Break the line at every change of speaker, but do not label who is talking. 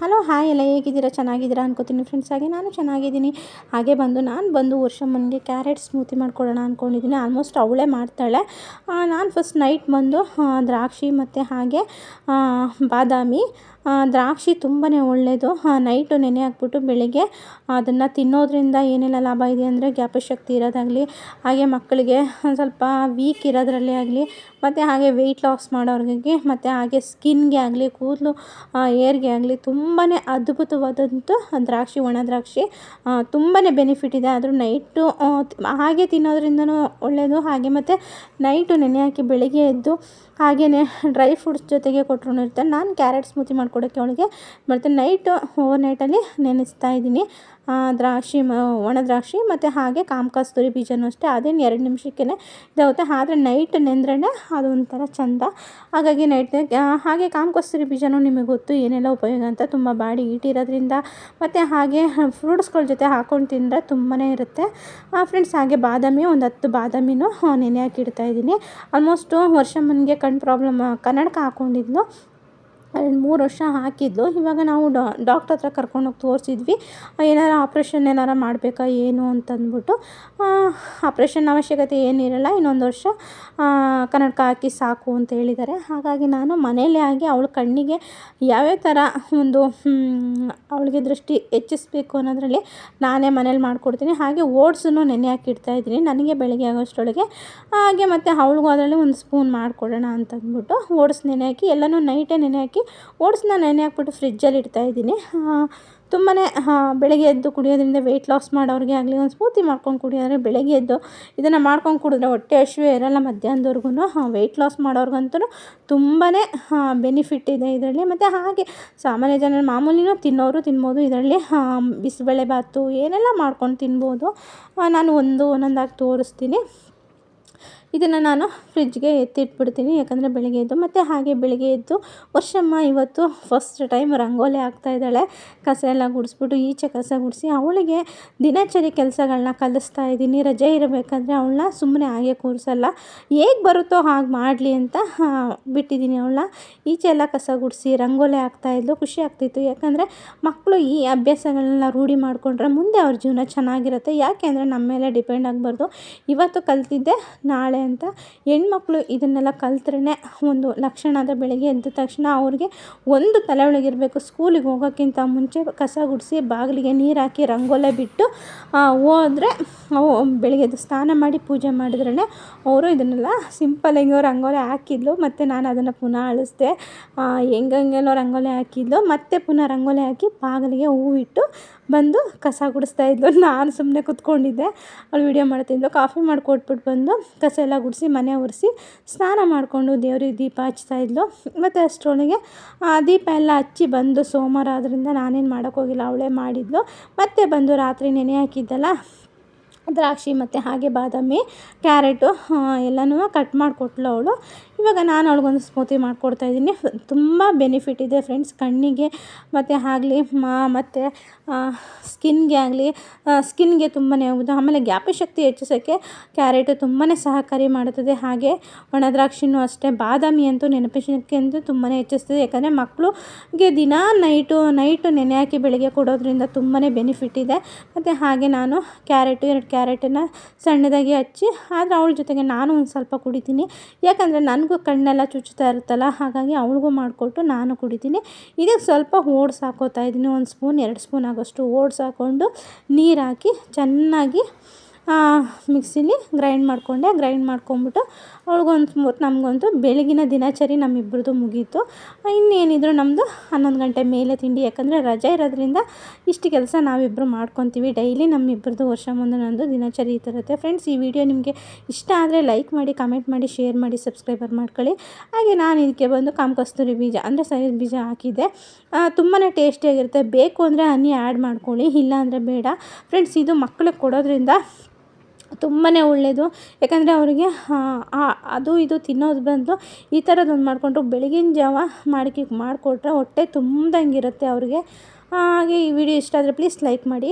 Hello, hi ಎಲ್ಲ ಹೇಗಿದ್ದೀರಾ? ಚೆನ್ನಾಗಿದ್ದೀರಾ ಅನ್ಕೋತೀನಿ. ಫ್ರೆಂಡ್ಸ್ ಹಾಗೆ ನಾನು ಚೆನ್ನಾಗಿದ್ದೀನಿ. ಹಾಗೆ ಬಂದು ನಾನು ಬಂದು ವರ್ಷಮ್ಮನಿಗೆ ಕ್ಯಾರೆಟ್ ಸ್ಮೂತಿ ಮಾಡ್ಕೊಡೋಣ ಅಂದ್ಕೊಂಡಿದ್ದೀನಿ ಆಲ್ಮೋಸ್ಟ್ ಅವಳೇ ಮಾಡ್ತಾಳೆ. ನಾನು ಫಸ್ಟ್ ನೈಟ್ ಬಂದು ದ್ರಾಕ್ಷಿ ಮತ್ತು ಹಾಗೆ ಬಾದಾಮಿ ದ್ರಾಕ್ಷಿ ತುಂಬಾ ಒಳ್ಳೆಯದು ನೈಟು ನೆನೆ ಹಾಕ್ಬಿಟ್ಟು ಬೆಳಗ್ಗೆ ಅದನ್ನು ತಿನ್ನೋದ್ರಿಂದ ಏನೆಲ್ಲ ಲಾಭ ಇದೆ ಅಂದರೆ ಜ್ಞಾಪಶಕ್ತಿ ಇರೋದಾಗಲಿ, ಹಾಗೆ ಮಕ್ಕಳಿಗೆ ಒಂದು ಸ್ವಲ್ಪ ವೀಕ್ ಇರೋದ್ರಲ್ಲೇ ಆಗಲಿ, ಮತ್ತು ಹಾಗೆ ವೆಯ್ಟ್ ಲಾಸ್ ಮಾಡೋರಿಗೆ ಮತ್ತು ಹಾಗೆ ಸ್ಕಿನ್ಗೆ ಆಗಲಿ, ಕೂದಲು ಏರ್ಗೆ ಆಗಲಿ ತುಂಬಾ ಅದ್ಭುತವಾದಂಥ ದ್ರಾಕ್ಷಿ, ಒಣ ದ್ರಾಕ್ಷಿ ತುಂಬಾ ಬೆನಿಫಿಟ್ ಇದೆ. ಆದರೂ ನೈಟು ಹಾಗೆ ತಿನ್ನೋದ್ರಿಂದನೂ ಒಳ್ಳೆಯದು ಹಾಗೆ ಮತ್ತು ನೈಟು ನೆನೆ ಹಾಕಿ ಬೆಳಗ್ಗೆ ಎದ್ದು ಹಾಗೆಯೇ ಡ್ರೈ ಫ್ರೂಟ್ಸ್ ಜೊತೆಗೆ ಕೊಟ್ಟರು ಇರ್ತಾರೆ ನಾನು ಕ್ಯಾರೆಟ್ ಸ್ಮೂತಿ ಮಾಡ್ಕೊಡೋಕ್ಕೆ ಅವಳಿಗೆ ಮತ್ತು ನೈಟು ಓವರ್ ನೈಟಲ್ಲಿ ನೆನೆಸ್ತಾ ಇದ್ದೀನಿ. ದ್ರಾಕ್ಷಿ ಒಣ ದ್ರಾಕ್ಷಿ ಮತ್ತು ಹಾಗೆ ಕಾಮ ಕಸ್ತೂರಿ ಬೀಜನೂ ಅಷ್ಟೇ. ಅದೇನು ಎರಡು ನಿಮಿಷಕ್ಕೇ ಇದಾಗುತ್ತೆ. ಆದರೆ ನೈಟ್ ನೆಂದ್ರೇ ಅದು ಒಂಥರ ಚೆಂದ. ಹಾಗಾಗಿ ನೈಟ್ ಹಾಗೆ ಕಾಮಕಸ್ತೂರಿ ಬೀಜನೂ ನಿಮಗೆ ಗೊತ್ತು ಏನೆಲ್ಲ ಉಪಯೋಗ ಅಂತ ತುಂಬ ಬಾಡಿ ಈಟಿರೋದ್ರಿಂದ ಮತ್ತು ಹಾಗೆ ಫ್ರೂಟ್ಸ್ಗಳ ಜೊತೆ ಹಾಕ್ಕೊಂಡು ತಿಂದರೆ ತುಂಬಾ ಇರುತ್ತೆ. ಫ್ರೆಂಡ್ಸ್ ಹಾಗೆ ಬಾದಾಮಿ, ಒಂದು ಹತ್ತು ಬಾದಾಮಿನೂ ನೆನೆ ಹಾಕಿಡ್ತಾಯಿದ್ದೀನಿ ಆಲ್ಮೋಸ್ಟು ವರ್ಷಮ್ಮನಿಗೆ ಕಣ್ಣು ಪ್ರಾಬ್ಲಮ್ ಕನ್ನಡಕ ಹಾಕ್ಕೊಂಡಿದ್ಲು ಎರಡು ಮೂರು ವರ್ಷ ಹಾಕಿದ್ಲು. ಇವಾಗ ನಾವು ಡಾಕ್ಟ್ರ್ ಹತ್ರ ಕರ್ಕೊಂಡೋಗಿ ತೋರಿಸಿದ್ವಿ. ಏನಾರು ಆಪ್ರೇಷನ್ ಏನಾರು ಮಾಡಬೇಕಾ, ಏನು ಅಂತಂದ್ಬಿಟ್ಟು ಆಪ್ರೇಷನ್ ಅವಶ್ಯಕತೆ ಏನಿರಲ್ಲ ಇನ್ನೊಂದು ವರ್ಷ ಕನ್ನಡಕ ಹಾಕಿ ಸಾಕು ಅಂತ ಹೇಳಿದ್ದಾರೆ. ಹಾಗಾಗಿ ನಾನು ಮನೆಯಲ್ಲೇ ಆಗಿ ಅವಳ ಕಣ್ಣಿಗೆ ಯಾವ್ಯಾವ ಥರ ಒಂದು ಅವಳಿಗೆ ದೃಷ್ಟಿ ಹೆಚ್ಚಿಸ್ಬೇಕು ಅನ್ನೋದರಲ್ಲಿ ನಾನೇ ಮನೇಲಿ ಮಾಡಿಕೊಡ್ತೀನಿ. ಹಾಗೆ ಓಟ್ಸನ್ನು ನೆನೆ ಹಾಕಿಡ್ತಾ ಇದ್ದೀನಿ. ನನಗೆ ಬೆಳಗ್ಗೆ ಆಗೋಷ್ಟರೊಳಗೆ. ಹಾಗೆ ಮತ್ತು ಅವಳಿಗೂ ಅದರಲ್ಲಿ ಒಂದು ಸ್ಪೂನ್ ಮಾಡಿಕೊಡೋಣ ಅಂತಂದ್ಬಿಟ್ಟು ಓಟ್ಸ್ ನೆನೆ ಹಾಕಿ, ಎಲ್ಲನೂ ನೈಟೇ ನೆನೆ ಹಾಕಿ ಓಟ್ಸ್ನ ನೆನೆ ಹಾಕ್ಬಿಟ್ಟು ಫ್ರಿಜ್ಜಲ್ಲಿ ಇಡ್ತಾಯಿದ್ದೀನಿ ತುಂಬಾ ಬೆಳಗ್ಗೆ ಎದ್ದು ಕುಡಿಯೋದ್ರಿಂದ ವೆಯ್ಟ್ ಲಾಸ್ ಮಾಡೋರಿಗೆ ಆಗಲಿ, ಒಂದು ಸ್ಮೂತಿ ಮಾಡ್ಕೊಂಡು ಕುಡಿಯೋದ್ರೆ ಬೆಳಗ್ಗೆ ಎದ್ದು ಇದನ್ನು ಮಾಡ್ಕೊಂಡು ಕುಡಿದ್ರೆ ಹೊಟ್ಟೆ ಹಸಿವೆ ಇರೋಲ್ಲ ಮಧ್ಯಾಹ್ನದವರೆಗೂ ವೆಯ್ಟ್ ಲಾಸ್ ಮಾಡೋರ್ಗಂತೂ ತುಂಬಾ ಬೆನಿಫಿಟ್ ಇದೆ ಇದರಲ್ಲಿ. ಮತ್ತು ಹಾಗೆ ಸಾಮಾನ್ಯ ಜನ ಮಾಮೂಲಿನೂ ತಿನ್ನೋರು ತಿನ್ಬೋದು ಇದರಲ್ಲಿ ಬಿಸಿಬೇಳೆಬಾತು ಏನೆಲ್ಲ ಮಾಡ್ಕೊಂಡು ತಿನ್ಬೋದು. ನಾನು ಒಂದು, ಒಂದೊಂದಾಗಿ ತೋರಿಸ್ತೀನಿ. ಇದನ್ನು ನಾನು ಫ್ರಿಜ್ಗೆ ಎತ್ತಿಟ್ಬಿಡ್ತೀನಿ, ಯಾಕಂದರೆ ಬೆಳಗ್ಗೆ ಎದ್ದು ಮತ್ತು ಹಾಗೆ ಬೆಳಗ್ಗೆ ಎದ್ದು ವರ್ಷಮ್ಮ ಇವತ್ತು ಫಸ್ಟ್ ಟೈಮ್ ರಂಗೋಲಿ ಹಾಕ್ತಾಯಿದ್ದಾಳೆ ಕಸ ಎಲ್ಲ ಗುಡಿಸ್ಬಿಟ್ಟು ಈಚೆ ಕಸ ಗುಡಿಸಿ ಅವಳಿಗೆ ದಿನಚರಿ ಕೆಲಸಗಳನ್ನ ಕಲಿಸ್ತಾ ಇದ್ದೀನಿ. ರಜೆ ಇರಬೇಕಂದ್ರೆ ಅವಳನ್ನ ಸುಮ್ಮನೆ ಹಾಗೆ ಕೂರಿಸಲ್ಲ. ಹೇಗೆ ಬರುತ್ತೋ ಹಾಗೆ ಮಾಡಲಿ ಅಂತ ಬಿಟ್ಟಿದ್ದೀನಿ ಅವಳನ್ನ. ಈಚೆ ಎಲ್ಲ ಕಸ ಗುಡಿಸಿ ರಂಗೋಲಿ ಹಾಕ್ತಾಯಿದ್ಲು ಖುಷಿ ಆಗ್ತಿತ್ತು. ಯಾಕಂದರೆ ಮಕ್ಕಳು ಈ ಅಭ್ಯಾಸಗಳನ್ನ ರೂಢಿ ಮಾಡಿಕೊಂಡ್ರೆ ಮುಂದೆ ಅವ್ರ ಜೀವನ ಚೆನ್ನಾಗಿರುತ್ತೆ. ಯಾಕೆ ಅಂದರೆ ನಮ್ಮ ಮೇಲೆ ಡಿಪೆಂಡ್ ಆಗಬಾರ್ದು. ಇವತ್ತು ಕಲ್ತಿದ್ದೆ, ನಾಳೆ ಅಂತ ಹೆಣ್ಮಕ್ಳು ಇದನ್ನೆಲ್ಲ ಕಲ್ತ್ರೇ ಒಂದು ಲಕ್ಷಣ ಅಂದರೆ ಬೆಳಗ್ಗೆ ಎದ್ದ ತಕ್ಷಣ ಅವ್ರಿಗೆ ಒಂದು ತಲೆ ಒಳಗಿರಬೇಕು ಸ್ಕೂಲಿಗೆ ಹೋಗೋಕ್ಕಿಂತ ಮುಂಚೆ ಕಸ ಗುಡಿಸಿ ಬಾಗಿಲಿಗೆ ನೀರು ಹಾಕಿ ರಂಗೋಲೆ ಬಿಟ್ಟು ಹೋದ್ರೆ ಬೆಳಗ್ಗೆ ಎದ್ದು ಸ್ನಾನ ಮಾಡಿ ಪೂಜೆ ಮಾಡಿದ್ರೇ ಅವರು ಇದನ್ನೆಲ್ಲ ಸಿಂಪಲ್ಲಾಗಿ ರಂಗೋಲಿ ಹಾಕಿದ್ಲು. ಮತ್ತು ನಾನು ಅದನ್ನು ಪುನಃ ಅಳಿಸ್ದೆ. ಹೆಂಗೆಂಗೆಲ್ಲೋ ರಂಗೋಲಿ ಹಾಕಿದ್ಲು. ಮತ್ತೆ ಪುನಃ ರಂಗೋಲಿ ಹಾಕಿ ಬಾಗಿಲಿಗೆ ಹೂವಿಟ್ಟು ಬಂದು ಕಸ ಗುಡಿಸ್ತಾ ಇದ್ಲು. ನಾನು ಸುಮ್ಮನೆ ಕೂತ್ಕೊಂಡಿದ್ದೆ. ಅವಳು ವೀಡಿಯೋ ಮಾಡ್ತಿದ್ಲು. ಕಾಫಿ ಮಾಡಿಕೊಟ್ಬಿಟ್ಟು ಬಂದು ಕಸ ಎಲ್ಲ ಗುಡಿಸಿ ಮನೆ ಒರೆಸಿ ಸ್ನಾನ ಮಾಡಿಕೊಂಡು ದೇವ್ರಿಗೆ ದೀಪ ಹಚ್ತಾಯಿದ್ಲು ಮತ್ತು ಅಷ್ಟರೊಳಗೆ ದೀಪ ಎಲ್ಲ ಹಚ್ಚಿ ಬಂದು ಸೋಮವಾರ ಆದ್ದರಿಂದ ನಾನೇನು ಮಾಡೋಕ್ಕೋಗಿಲ್ಲ ಅವಳೇ ಮಾಡಿದ್ಲು. ಮತ್ತೆ ಬಂದು ರಾತ್ರಿ ನೆನೆ ಹಾಕಿದ್ದೆಲ್ಲ ದ್ರಾಕ್ಷಿ ಮತ್ತು ಹಾಗೆ ಬಾದಾಮಿ, ಕ್ಯಾರೆಟು ಎಲ್ಲನೂ ಕಟ್ ಮಾಡಿಕೊಟ್ಲು ಅವಳು. ಇವಾಗ ನಾನು ಅವ್ಳಿಗೊಂದು ಸ್ಮೂತಿ ಮಾಡಿಕೊಡ್ತಾಯಿದ್ದೀನಿ ತುಂಬ ಬೆನಿಫಿಟ್ ಇದೆ ಫ್ರೆಂಡ್ಸ್ ಕಣ್ಣಿಗೆ ಮತ್ತು ಆಗಲಿ ಮತ್ತು ಸ್ಕಿನ್ಗೆ ಆಗಲಿ ಸ್ಕಿನ್ಗೆ ತುಂಬಾ ಆಮೇಲೆ ಜ್ಞಾಪಕಶಕ್ತಿ ಹೆಚ್ಚಿಸೋಕ್ಕೆ ಕ್ಯಾರೆಟು ತುಂಬಾ ಸಹಕಾರಿ ಮಾಡುತ್ತದೆ. ಹಾಗೆ ಒಣ ದ್ರಾಕ್ಷಿನೂ ಅಷ್ಟೇ. ಬಾದಾಮಿ ಅಂತೂ ನೆನಪಿಸೋಕ್ಕೆ ಅಂತೂ ತುಂಬಾ ಹೆಚ್ಚಿಸ್ತದೆ. ಯಾಕಂದರೆ ಮಕ್ಕಳುಗೆ ದಿನ ನೈಟು ನೈಟು ನೆನೆ ಹಾಕಿ ಬೆಳಗ್ಗೆ ಕೊಡೋದ್ರಿಂದ ತುಂಬಾ ಬೆನಿಫಿಟ್ ಇದೆ. ಮತ್ತು ಹಾಗೆ ನಾನು ಕ್ಯಾರೆಟು, ಎರಡು ಕ್ಯಾರೆಟನ್ನು ಸಣ್ಣದಾಗಿ ಹಚ್ಚಿ, ಆದರೆ ಅವಳ ಜೊತೆಗೆ ನಾನು ಒಂದು ಸ್ವಲ್ಪ ಕುಡಿತೀನಿ. ಯಾಕಂದರೆ ನನಗೂ ಕಣ್ಣೆಲ್ಲ ಚುಚ್ಚುತ್ತಾ ಇರುತ್ತಲ್ಲ, ಹಾಗಾಗಿ ಅವಳಿಗೂ ಮಾಡಿಕೊಟ್ಟು ನಾನು ಕುಡಿತೀನಿ. ಇದಕ್ಕೆ ಸ್ವಲ್ಪ ಓಟ್ಸ್ ಹಾಕೋತಾ ಇದ್ದೀನಿ. ಒಂದು ಸ್ಪೂನ್, ಎರಡು ಸ್ಪೂನ್ ಆಗೋಷ್ಟು ಓಟ್ಸ್ ಹಾಕ್ಕೊಂಡು ನೀರು ಹಾಕಿ ಚೆನ್ನಾಗಿ ಮಿಕ್ಸಿಲಿ ಗ್ರೈಂಡ್ ಮಾಡಿಕೊಂಡೆ, ಗ್ರೈಂಡ್ ಮಾಡ್ಕೊಂಬಿಟ್ಟು ಅವ್ಳಿಗೊಂದು ನಮಗಂತೂ ಬೆಳಗಿನ ದಿನಚರಿ ನಮ್ಮಿಬ್ರದ್ದು ಮುಗೀತು. ಇನ್ನೇನಿದ್ರು ನಮ್ಮದು ಹನ್ನೊಂದು ಗಂಟೆ ಮೇಲೆ ತಿಂಡಿ, ಯಾಕಂದರೆ ರಜೆ ಇರೋದ್ರಿಂದ ಇಷ್ಟು ಕೆಲಸ ನಾವಿಬ್ಬರು ಮಾಡ್ಕೊತೀವಿ ಡೈಲಿ ನಮ್ಮಿಬ್ಬರದ್ದು ವರ್ಷ ಮುಂದೆ ನಂದು ದಿನಚರಿ ಈ ಫ್ರೆಂಡ್ಸ್, ಈ ವಿಡಿಯೋ ನಿಮಗೆ ಇಷ್ಟ ಆದರೆ ಲೈಕ್ ಮಾಡಿ, ಕಮೆಂಟ್ ಮಾಡಿ, ಶೇರ್ ಮಾಡಿ, ಸಬ್ಸ್ಕ್ರೈಬರ್ ಮಾಡ್ಕೊಳ್ಳಿ. ಹಾಗೆ ನಾನು ಇದಕ್ಕೆ ಬಂದು ಕಾಮ ಕಸ್ತೂರಿ ಬೀಜ, ಅಂದರೆ ಸೈಜ್ ಬೀಜ ಹಾಕಿದ್ದೆ. ತುಂಬಾ ಟೇಸ್ಟಿಯಾಗಿರುತ್ತೆ. ಬೇಕು ಅಂದರೆ ಹನಿ ಆ್ಯಡ್ ಮಾಡ್ಕೊಳ್ಳಿ ಇಲ್ಲ ಅಂದರೆ ಬೇಡ. ಫ್ರೆಂಡ್ಸ್, ಇದು ಮಕ್ಕಳಿಗೆ ಕೊಡೋದ್ರಿಂದ ತುಂಬಾ ಒಳ್ಳೆಯದು ಯಾಕಂದರೆ ಅವರಿಗೆ ಅದು ಇದು ತಿನ್ನೋದು ಬದಲು, ಈ ಥರದ್ದೊಂದು ಮಾಡಿಕೊಂಡ್ರು. ಬೆಳಗಿನ ಜಾವ ಮಾಡಿಕೆ, ಮಾಡಿಕೊಟ್ರೆ ಹೊಟ್ಟೆ ತುಂಬ್ದಂಗೆ ಇರುತ್ತೆ ಅವ್ರಿಗೆ. ಹಾಗೆ ಈ ವಿಡಿಯೋ ಇಷ್ಟ ಆದರೆ ಪ್ಲೀಸ್ ಲೈಕ್ ಮಾಡಿ.